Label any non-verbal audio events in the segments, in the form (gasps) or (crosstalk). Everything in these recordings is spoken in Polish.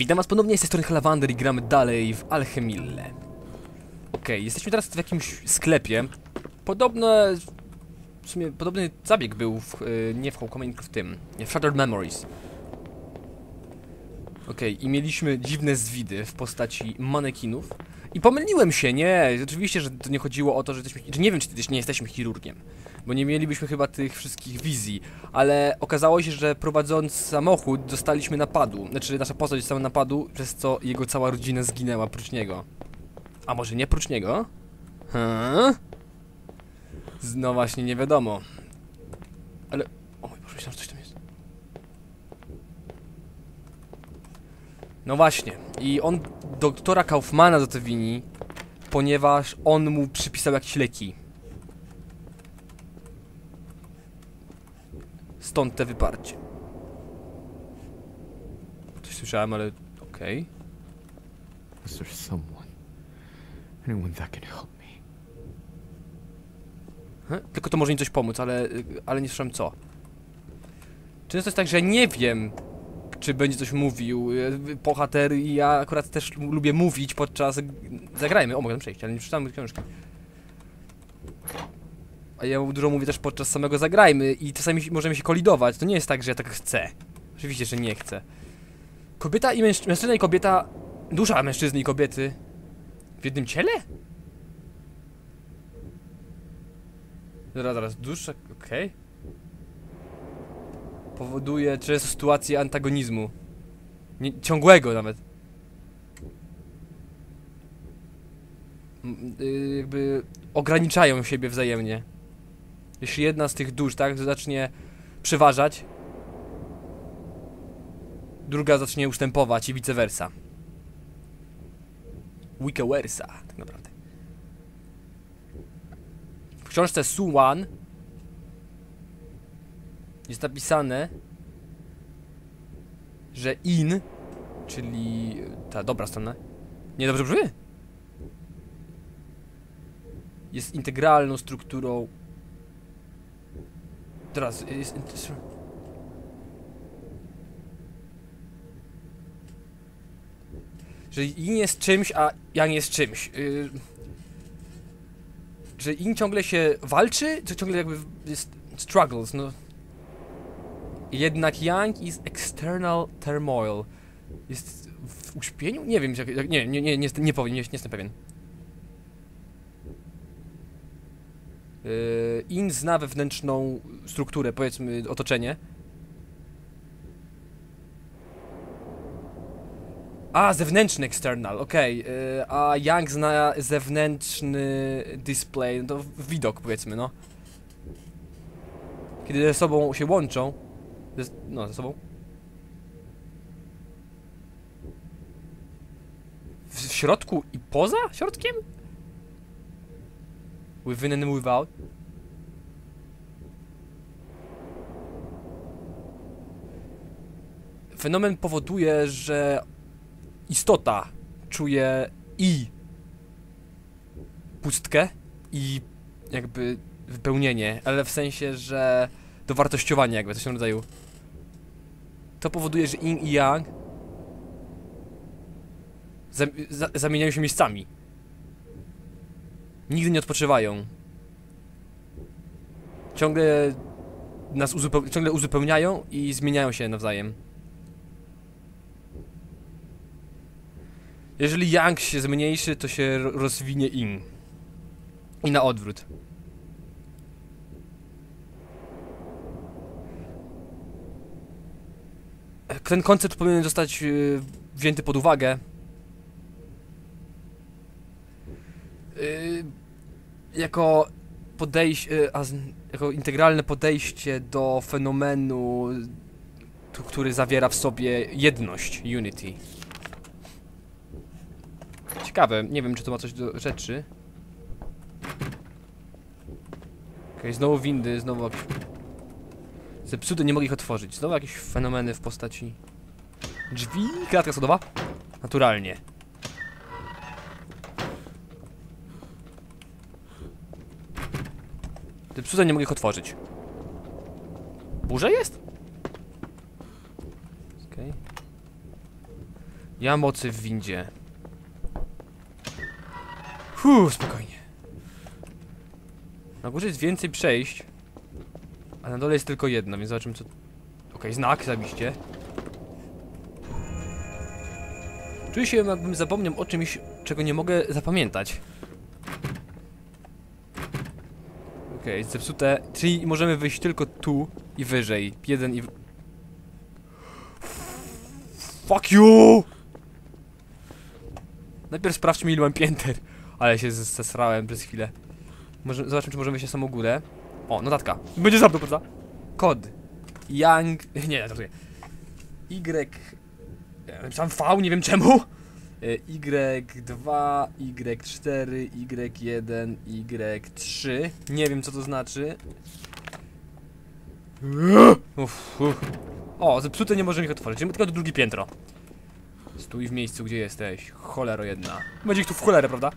Witam was ponownie, z tej strony Halawander i gramy dalej w Alchemille. Okej, jesteśmy teraz w jakimś sklepie. Podobno... W sumie podobny zabieg był w, y, nie w Homecoming, w tym. W Shattered Memories. Okej, i mieliśmy dziwne zwidy w postaci manekinów. I pomyliłem się, nie, oczywiście, że to nie chodziło o to, że jesteśmy, że nie wiem, czy nie jesteśmy chirurgiem. Bo nie mielibyśmy chyba tych wszystkich wizji, ale okazało się, że prowadząc samochód dostaliśmy napadu. Znaczy nasza postać dostała napadu, przez co jego cała rodzina zginęła prócz niego. A może nie prócz niego? Hmm? No właśnie, nie wiadomo. Ale... O myślałem, że coś tam jest. No właśnie. I on doktora Kaufmana za to wini, ponieważ on mu przypisał jakieś leki. Stąd te wyparcie. Coś słyszałem, ale okej. Is there someone, anyone that can help me? He? Tylko to może mi coś pomóc, ale, ale nie słyszałem co. Często jest tak, że nie wiem, czy będzie coś mówił. e, Bohater i ja akurat też lubię mówić podczas... Zagrajmy. O, mogę przejść, ale nie przeczytałem książki. A ja dużo mówię też podczas samego zagrajmy i czasami możemy się kolidować. To nie jest tak, że ja tak chcę. Oczywiście, że nie chcę. Kobieta i mężczyzna, mężczyzna i kobieta... Dusza mężczyzny i kobiety w jednym ciele? Zaraz, zaraz, dusza, okej. Powoduje często sytuację antagonizmu. Nie, ciągłego nawet. M- y, jakby ograniczają siebie wzajemnie. Jeśli jedna z tych dusz, tak, zacznie przeważać, druga zacznie ustępować i vice versa. Vice versa, tak naprawdę. W książce Suwan jest napisane, że in, czyli ta dobra strona, nie dobrze brzmi? Jest integralną strukturą. Teraz jest. Że in jest czymś, a yang jest czymś. Yy, że in ciągle się walczy, czy ciągle jakby jest struggles, no. Jednak yang is external turmoil. Jest w uśpieniu? Nie wiem, jak, nie, nie, nie, nie, nie powiem, nie, nie jestem pewien. Yy, in zna wewnętrzną strukturę, powiedzmy otoczenie. A, zewnętrzny external, okej. yy, a Yang zna zewnętrzny display, no to widok powiedzmy, no. Kiedy ze sobą się łączą, ze, no ze sobą. W, środku i poza środkiem? Within and without. Fenomen powoduje, że istota czuje i pustkę i jakby wypełnienie, ale w sensie, że dowartościowanie jakby, coś w tym rodzaju. To powoduje, że yin i yang zam za zamieniają się miejscami. Nigdy nie odpoczywają. Ciągle nas uzupeł ciągle uzupełniają i zmieniają się nawzajem. Jeżeli yang się zmniejszy, to się ro- rozwinie yin. I na odwrót. Ten koncept powinien zostać yy, wzięty pod uwagę. Yy, jako podejście, jako integralne podejście do fenomenu, który zawiera w sobie jedność, unity. Ciekawe, nie wiem czy to ma coś do rzeczy. Okej, znowu windy, znowu jakieś... Zepsute, nie mogę ich otworzyć. Znowu jakieś fenomeny w postaci... Drzwi, klatka sodowa? Naturalnie. Zepsute, nie mogę ich otworzyć. Burza jest? Okej. Ja mocy w windzie. Fuh, spokojnie. Na górze jest więcej przejść. A na dole jest tylko jedno, więc zobaczymy co... Okej, znak, zabiście. Czuję się jakbym zapomniał o czymś, czego nie mogę zapamiętać. Okej, zepsute. Czyli możemy wyjść tylko tu i wyżej. Jeden i... Fuck you! Najpierw sprawdźmy ile mam pięter. Ale się zes- zesrałem przez chwilę. Może, zobaczmy czy możemy na samą górę. O, notatka. Będzie za prawda? Kod. Young... (laughs) Nie, to Y... Ja napisałem V, nie wiem czemu. Y, Y2, Y4, Y1, Y3. Nie wiem co to znaczy. Uff, uff. O, zepsute nie możemy ich otworzyć. Idziemy tylko do drugie piętro. Stój w miejscu, gdzie jesteś. Cholero jedna. Będzie ich tu w cholerę, prawda?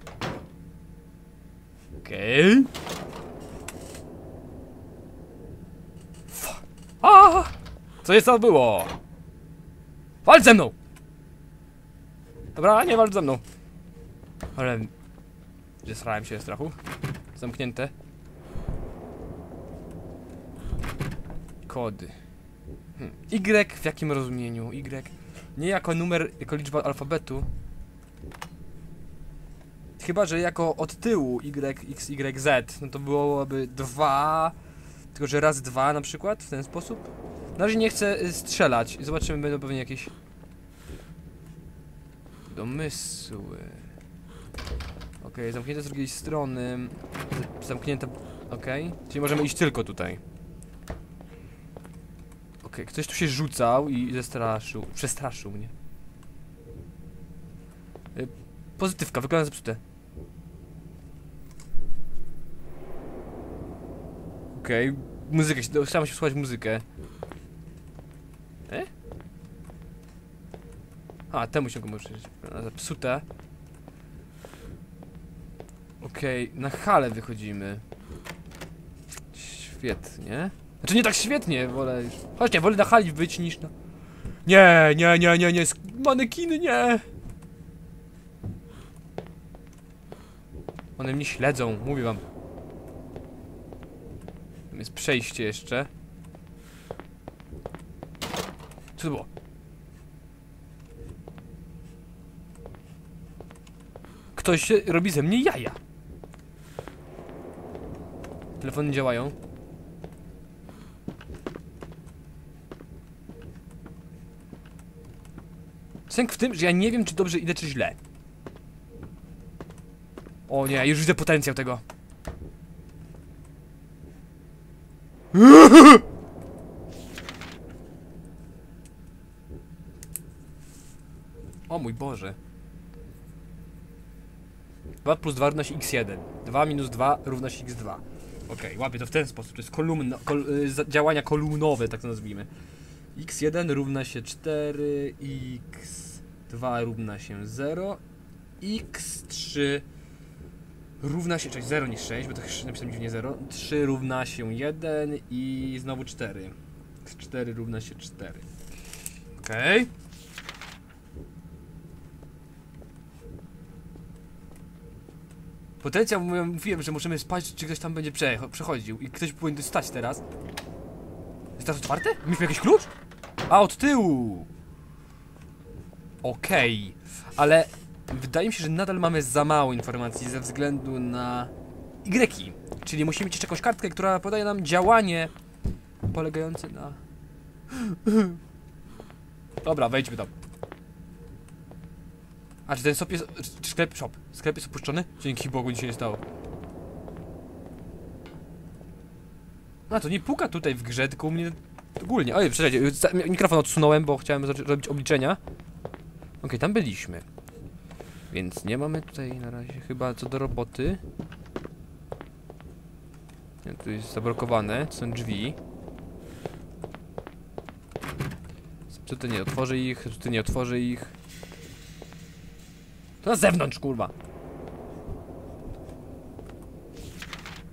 Okej. F- A! Co jest to było? Walcz ze mną! Dobra, nie walcz ze mną. Ale... Zesrałem się strachu. Zamknięte. Kody. Hmm. Y w jakim rozumieniu? Y. Nie jako numer, jako liczba alfabetu. Chyba, że jako od tyłu Y, X, Y, Z, no to byłoby 2, tylko że raz 2 na przykład, w ten sposób. Na razie nie chcę y, strzelać, zobaczymy, będą pewnie jakieś domysły. Okej, zamknięte z drugiej strony, zamknięte, okej, czyli możemy iść tylko tutaj. Okej, ktoś tu się rzucał i zestraszył, przestraszył mnie. Y, Pozytywka, wygląda zepsute. Okej, muzykę, się- chciałem się słuchać muzykę. E? A, temu się go może zepsute. Okej, na halę wychodzimy. Świetnie. Znaczy nie tak świetnie, wolę już. Chodźcie, wolę na hali być niż na... Nie, nie, nie, nie, nie, manekiny, nie! One mnie śledzą, mówię wam. Tam jest przejście jeszcze. Co to było? Ktoś robi ze mnie jaja. Telefony działają. Sęk w tym, że ja nie wiem, czy dobrze idę, czy źle. O nie, już widzę potencjał tego. (laughs) O mój Boże. 2 plus 2 równa się x1. 2 minus 2 równa się x2. Okej, łapię to w ten sposób. To jest kolumna, kol, y, działania kolumnowe, tak to nazwijmy. x1 równa się 4, x2 równa się 0, x3 równa się, czyli 0 niż 6, bo to ch- napisałem dziwnie 0, 3 równa się 1 i znowu 4. x4 równa się 4. Okej. Potencjał, mówiłem, że możemy spać, czy ktoś tam będzie przecho- przechodził i ktoś powinien stać teraz. Jest teraz otwarte? Mieliśmy jakiś klucz? A, od tyłu! Okej, ale wydaje mi się, że nadal mamy za mało informacji ze względu na Y. Czyli musimy mieć jeszcze jakąś kartkę, która podaje nam działanie polegające na... (gasps) Dobra, wejdźmy tam. A czy ten shop jest... Czy sklep, shop, sklep jest opuszczony? Dzięki Bogu nic się nie stało. A to nie puka tutaj w grze, tylko u mnie ogólnie. Oj, przepraszam, za- mikrofon odsunąłem, bo chciałem zacząć robić obliczenia. Okej, tam byliśmy. Więc nie mamy tutaj na razie chyba co do roboty. Nie, tu jest zablokowane, to są drzwi. Tutaj nie otworzy ich, tutaj nie otworzy ich. To na zewnątrz, kurwa.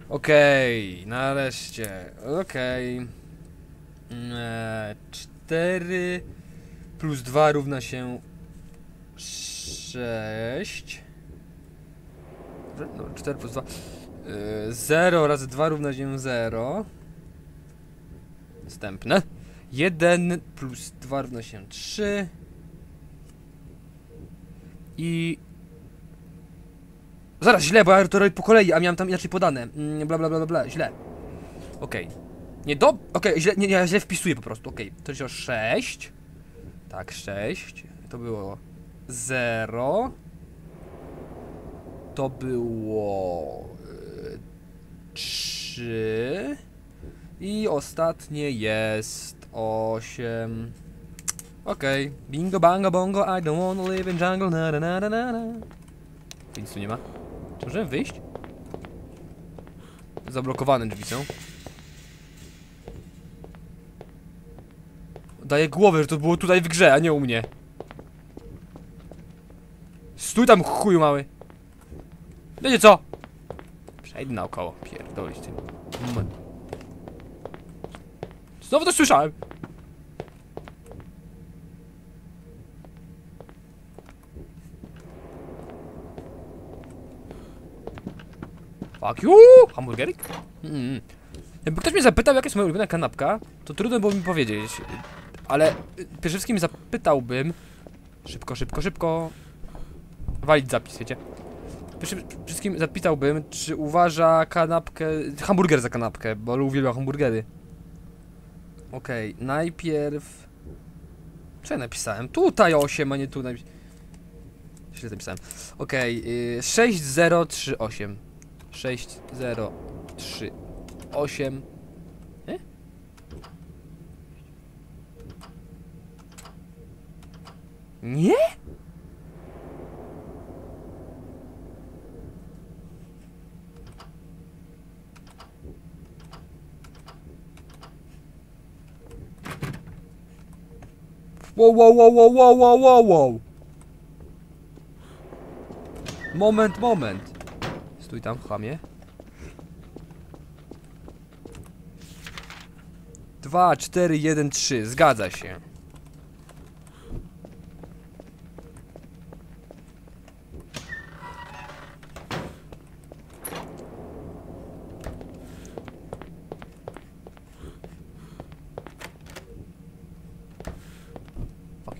Okej, nareszcie. Okej. Eee, 4 plus 2 równa się 6. No, 4 plus 2. 0 razy 2 równa się 0. Następne. 1 plus 2 równa się 3. I... Zaraz, źle, bo ja to robię po kolei, a miałem tam inaczej podane. Mm, Bla, bla, bla, bla, źle. Okej. Nie, do... Okej, źle, nie, nie, ja źle wpisuję po prostu, okej. To się 6. Tak, 6. To było 0. To było... 3. I ostatnie jest 8. Okej. Bingo, bango, bongo, I don't wanna live in jungle, na na na na na. Nic tu nie ma. Czy możemy wyjść? Zablokowane drzwi są. Daję głowę, że to było tutaj w grze, a nie u mnie. Stój tam, chuju mały. Wiecie co? Przejdę naokoło. Pierdolić tym. Znowu to słyszałem. Fuck you! Hamburgerik? Mm. Jakby ktoś mnie zapytał, jaka jest moja ulubiona kanapka, to trudno było mi powiedzieć. Ale y, przede wszystkim zapytałbym... Szybko, szybko, szybko... Walić zapis, wiecie? Przede wszystkim zapytałbym, czy uważa kanapkę... Hamburger za kanapkę, bo uwielbia hamburgery. Okej, najpierw... Co ja napisałem? Tutaj 8, a nie tu napisałem. Źle zapisałem. Okej, yy, 6038. 6038. Nie? Nie? Wow, wow, wow, wow, wow, wow, wow, wow. Moment, moment. Stój tam, chamie. Dwa, cztery, jeden, trzy. Zgadza się.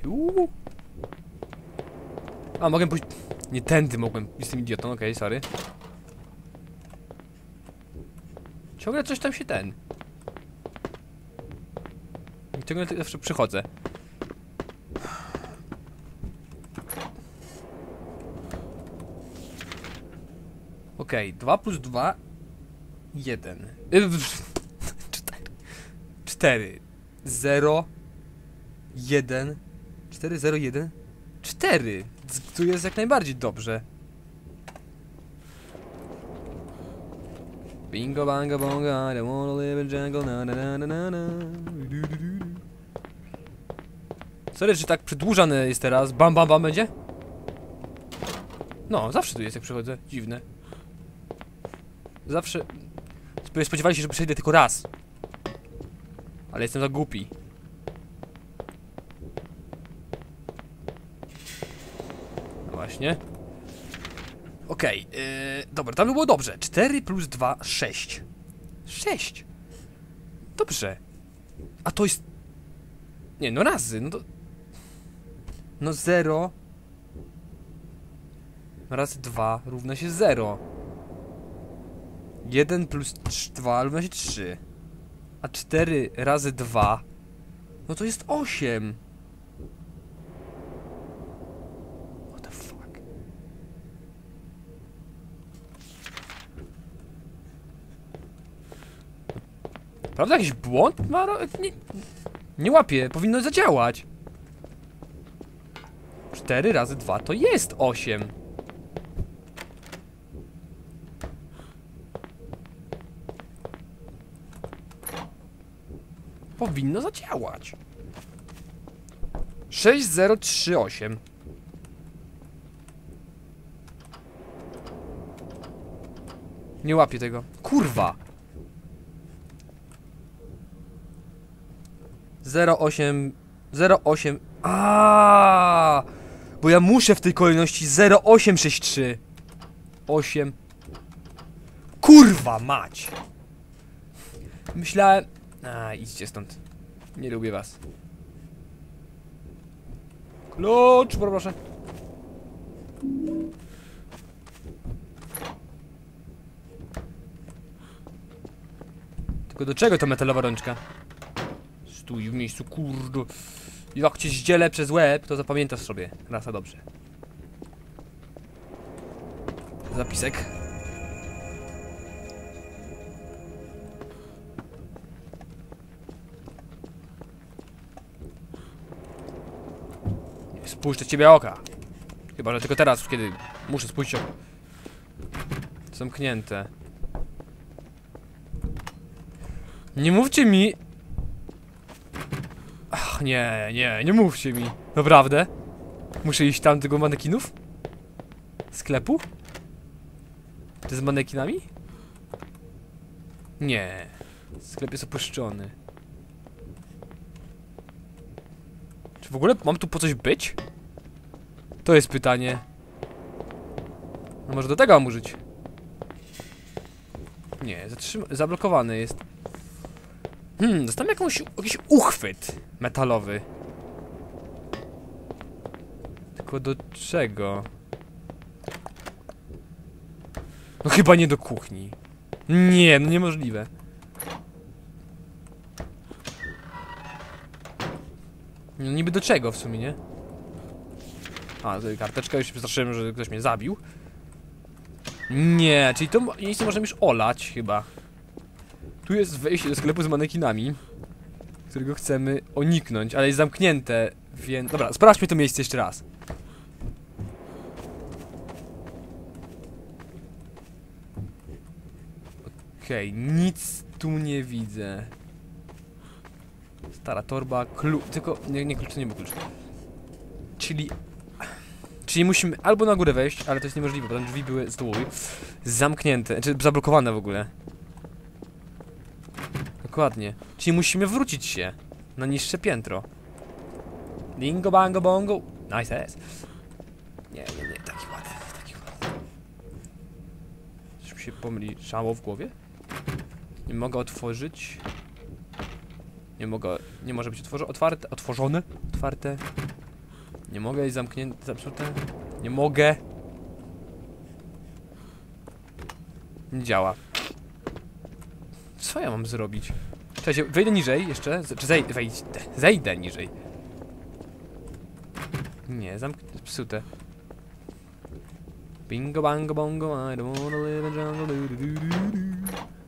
You. A, mogę pójść... Nie tędy mogłem. Jestem idiotą, okej, sorry. Ciągle coś tam się ten. I Ciągle zawsze przychodzę. Okej, 2 plus 2 1 4 4 0 1 4 0 1 4 Tu jest jak najbardziej dobrze Bingo bango bongo, I don't wanna live in jungle, na na na na na. Sorry, że tak przedłużane jest teraz. Bam bam bam będzie? No, zawsze tu jest jak przychodzę. Dziwne. Zawsze... Spodziewali się, że przejdę tylko raz. Ale jestem za głupi. No właśnie. Okej, yy, dobra, tam było dobrze. 4 plus 2, 6. 6. Dobrze. A to jest... Nie, no razy, no to... No 0 razy 2 równa się 0. 1 plus 2 równa się 3. A 4 razy 2 no to jest 8. Prawda jakiś błąd? Ma, ro- nie, nie łapie, powinno zadziałać. 4 razy 2 to jest 8. Powinno zadziałać. 6038. Nie łapię tego. Kurwa. 08 08 A Bo ja muszę w tej kolejności 0863. 8. Kurwa mać! Myślałem... A, idźcie stąd. Nie lubię was. Klucz, proszę. Tylko do czego ta metalowa rączka? Stój w miejscu, kurde. Jak cię zdzielę przez łeb, to zapamiętasz sobie. Raz a dobrze. Zapisek. Nie spuszczę ciebie oka. Chyba, że tylko teraz, kiedy muszę spuścić oko. Zamknięte. Nie mówcie mi... Nie, nie, nie mówcie mi. Naprawdę? Muszę iść tam tego manekinów? Sklepu? To z manekinami? Nie. Sklep jest opuszczony. Czy w ogóle mam tu po coś być? To jest pytanie. No może do tego mam użyć. Nie, zatrzyma- zablokowany jest. Hmm, dostałem jakąś, jakiś uchwyt metalowy. Tylko do czego? No chyba nie do kuchni. Nie, no niemożliwe. No niby do czego w sumie, nie? A, karteczka, już się przestraszyłem, że ktoś mnie zabił. Nie, czyli to miejsce możemy już olać chyba. Tu jest wejście do sklepu z manekinami, którego chcemy uniknąć, ale jest zamknięte, więc... Dobra, sprawdźmy to miejsce jeszcze raz. Okej, nic tu nie widzę. Stara torba, klucz, tylko... Nie, nie klucz, to nie był klucz. Czyli... Czyli musimy albo na górę wejść, ale to jest niemożliwe, bo tam drzwi były z dołu zamknięte, znaczy zablokowane w ogóle. Dokładnie. Czyli musimy wrócić się na niższe piętro. Bingo, bango, bongo. Nice ass. Nie, nie, nie, taki ładny, taki ładny. Mi się pomyliło w głowie? Nie mogę otworzyć. Nie mogę, nie może być otworzone, otwarte, otworzone, otwarte. Nie mogę, jest zamknięte, zepsute. Nie mogę. Nie działa. Co ja mam zrobić? Cześć, wejdę niżej jeszcze, czy zej, wejdę, zejdę niżej. Nie, zamknięte, psute. Bingo bango bongo, I don't wanna live in jungle, do, do, do, do.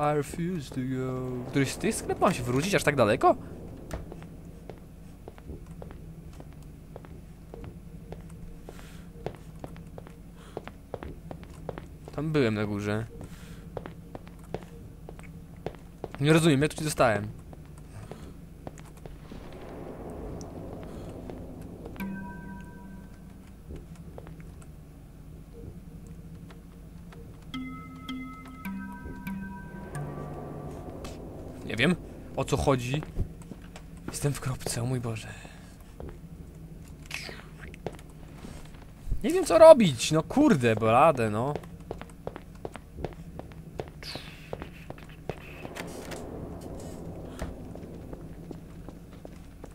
I refuse to go. Któryś z tych sklepów mam się wrócić aż tak daleko? Tam byłem na górze. Nie rozumiem, jak tu ci dostałem. Nie wiem, o co chodzi. Jestem w kropce, o mój Boże. Nie wiem, co robić, no kurde, blade, no.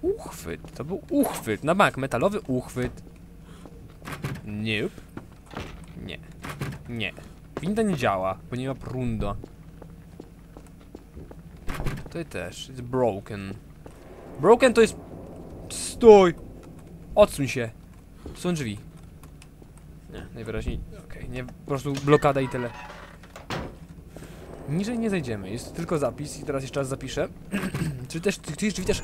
Uchwyt, to był uchwyt, na bank, metalowy uchwyt. Nope. Nie. Nie. Winda nie działa, bo nie ma prunda. Tutaj też, jest broken. Broken to jest... Stój! Odsuń się. Tu są drzwi. Nie, najwyraźniej... Okej, nie, po prostu blokada i tyle. Niżej nie zejdziemy, jest tylko zapis i teraz jeszcze raz zapiszę. (clears throat) Czy też, czy drzwi też...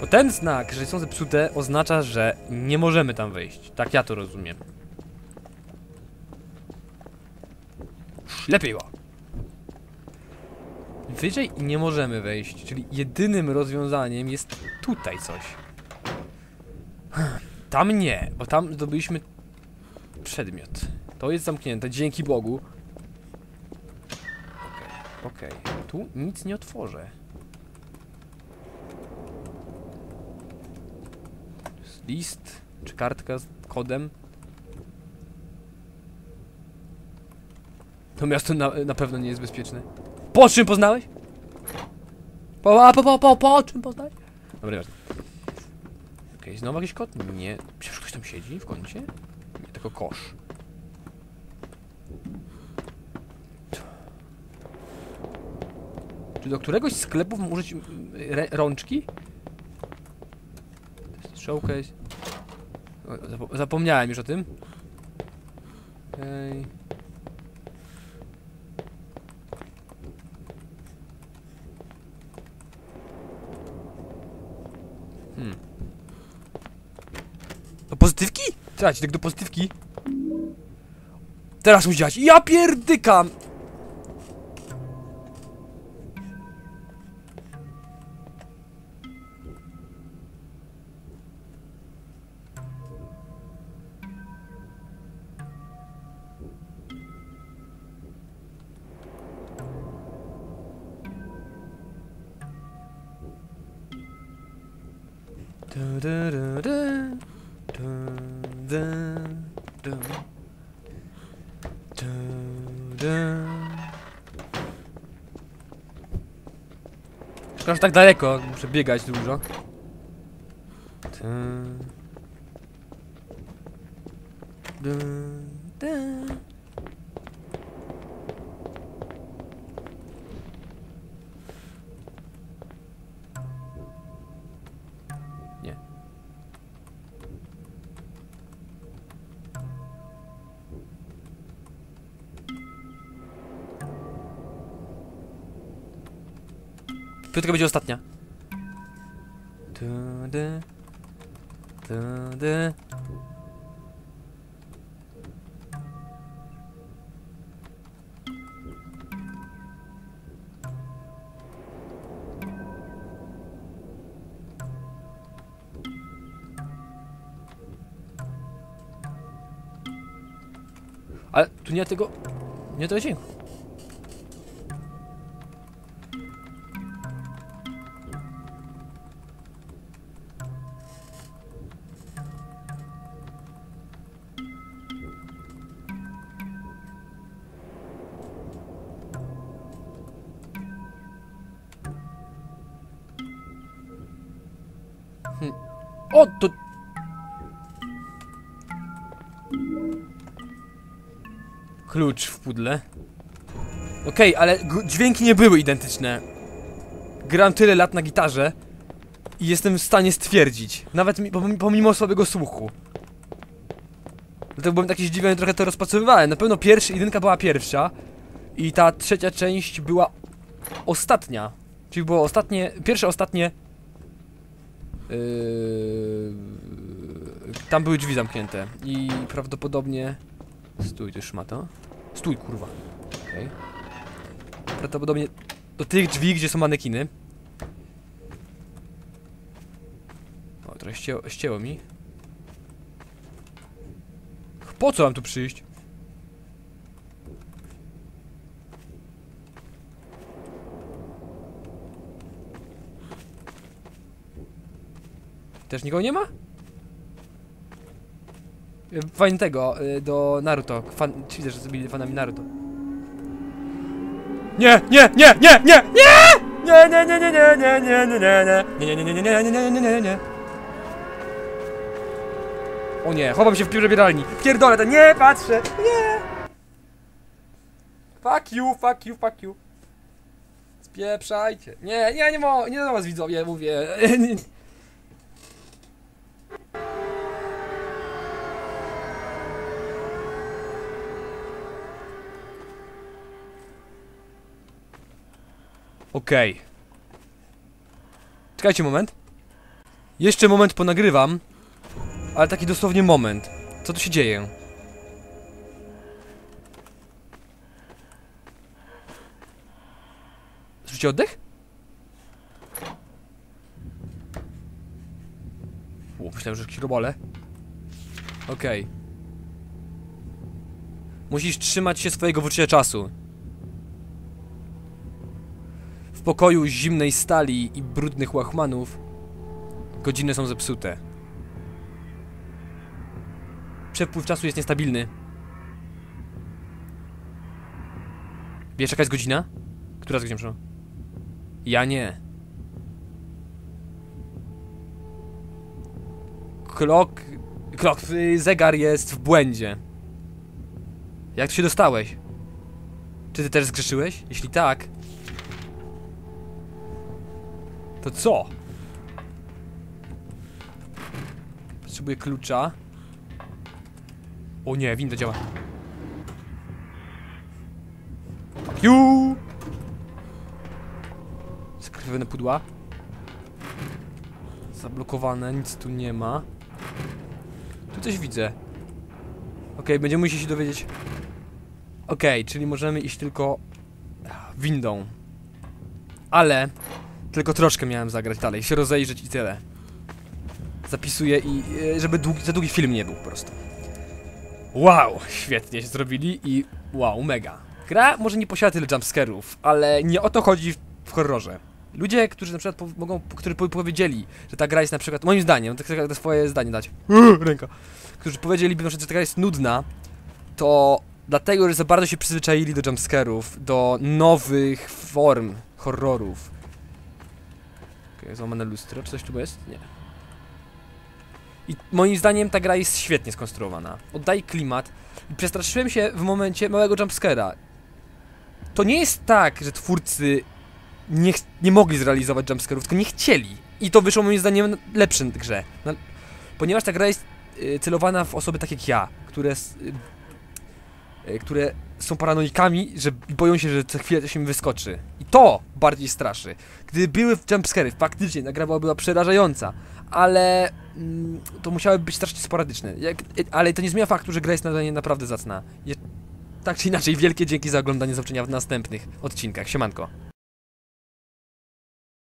Bo ten znak, że są zepsute, oznacza, że nie możemy tam wejść. Tak ja to rozumiem. Lepiej go. Wyżej nie możemy wejść, czyli jedynym rozwiązaniem jest tutaj coś. Tam nie, bo tam zdobyliśmy przedmiot. To jest zamknięte, dzięki Bogu. Okej, okej. Tu nic nie otworzę. List? Czy kartka z kodem? To miasto na, na pewno nie jest bezpieczne. Po czym poznałeś? Po, po, po, po, po czym poznałeś? Dobra, nieważne. Okej, znowu jakiś kot? Nie. Przecież ktoś tam siedzi w kącie? Nie, tylko kosz. Czy do któregoś sklepów użyć rączki? Showcase. O, zapo zapomniałem już o tym. Okej. Hmm. Do pozytywki? Czekajcie, tak do pozytywki. Teraz musi działać. Ja pierdykam! Szkoda, że tak daleko, muszę biegać dużo. Du. Du, Piątka będzie ostatnia. Du, du. Ale tu nie tego... Nie tego dźwięku. Klucz w pudle. Okej, ale g- dźwięki nie były identyczne. Gram tyle lat na gitarze i jestem w stanie stwierdzić, nawet mi, pomimo, słabego słuchu. Dlatego byłem taki zdziwiony, trochę to rozpracowywałem. Na pewno pierwsza, jedynka była pierwsza i ta trzecia część była ostatnia. Czyli było ostatnie, pierwsze, ostatnie... Yy, tam były drzwi zamknięte i prawdopodobnie... Stój, ty szmato. Stój, kurwa. Okej. Prawdopodobnie do tych drzwi, gdzie są manekiny. O, trochę ścięło, ścięło mi. Po co mam tu przyjść? Też nikogo nie ma? Y, Fajnie tego, y, do Naruto. Fan, widzę, że byli fanami Naruto. Nie, nie, nie, nie, nie, nie! Nie, nie, nie, nie, nie, nie, nie, nie, nie, nie, nie, nie, nie, nie, nie, nie, nie, nie. O nie, chowam się w przebieralni. Pierdolę to, nie patrzę, nie! Fuck you, fuck you, fuck you. Spieprzajcie. Nie, nie, nie nie do was widzowie, mówię. Okej. Czekajcie moment. Jeszcze moment ponagrywam. Ale taki dosłownie moment. Co tu się dzieje? Słyszycie oddech? U, myślałem, że jakieś robole. Okej. Musisz trzymać się swojego wyczucia czasu. W pokoju zimnej stali i brudnych łachmanów godziny są zepsute. przepływ czasu jest niestabilny. Wiesz jaka jest godzina? Która jest godzina? Ja nie. Klok... Klok... y, Zegar jest w błędzie. Jak tu się dostałeś? Czy ty też zgrzeszyłeś? Jeśli tak... To co? Potrzebuję klucza. O nie, winda działa. You! Skrzywione pudła. Zablokowane, nic tu nie ma. Tu coś widzę. Okej, będziemy musieli się dowiedzieć. Okej, czyli możemy iść tylko windą. Ale tylko troszkę miałem zagrać dalej, się rozejrzeć i tyle. Zapisuję i e, żeby długi, za długi film nie był po prostu. Wow, świetnie się zrobili i wow, mega. Gra może nie posiada tyle jumpscarów, ale nie o to chodzi w, horrorze. Ludzie, którzy na przykład po, mogą, którzy po- powiedzieli, że ta gra jest na przykład, moim zdaniem, tak chcę swoje zdanie dać, ręka, którzy powiedzieliby że ta gra jest nudna, to dlatego, że za bardzo się przyzwyczaili do jumpscarów, do nowych form horrorów. Okej, złamane lustro, czy coś tu jest? Nie. I moim zdaniem ta gra jest świetnie skonstruowana. Oddaje klimat. I przestraszyłem się w momencie małego jumpscare'a. To nie jest tak, że twórcy nie, nie mogli zrealizować jumpscare'ów, tylko nie chcieli. I to wyszło moim zdaniem lepszym grze. Ponieważ ta gra jest y, celowana w osoby tak jak ja, które, y, y, które są paranoikami, że boją się, że co chwilę coś im wyskoczy. I to bardziej straszy. Gdyby były jumpscare'y, faktycznie ta była- przerażająca, ale mm, to musiały być strasznie sporadyczne. Jak, ale to nie zmienia faktu, że gra jest na- naprawdę zacna. Je, tak czy inaczej, wielkie dzięki za oglądanie zobaczenia w następnych odcinkach. Siemanko.